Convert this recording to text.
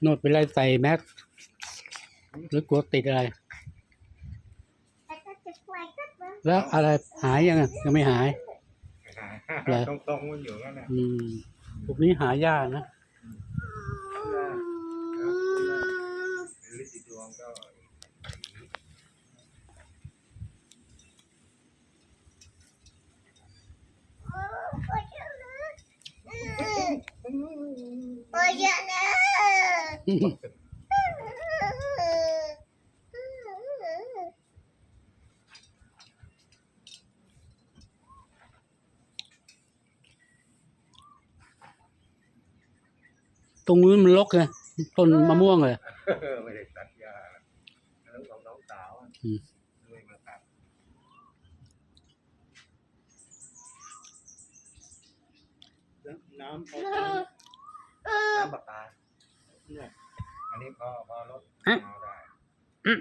โนดเป็นไรใส่แมสหรือกลัวติดอะไร แล้วอะไรหายยังอะยังไม่หาย เหรอ ตรงตรงๆมันอยู่นั่นแหละอืมพวกนี้หายากนะเป็นลิขิตดวงก็ ตรงนู้นมันรกเลยต้นมะม่วงเลยไม่ได้ตัดหญ้าแล้วของน้องสาวอะอืมด้วยมาตัดน้ำ น้ำปลาปลา เนี่ย อันนี้พอพอรถอะเอาได้ อืม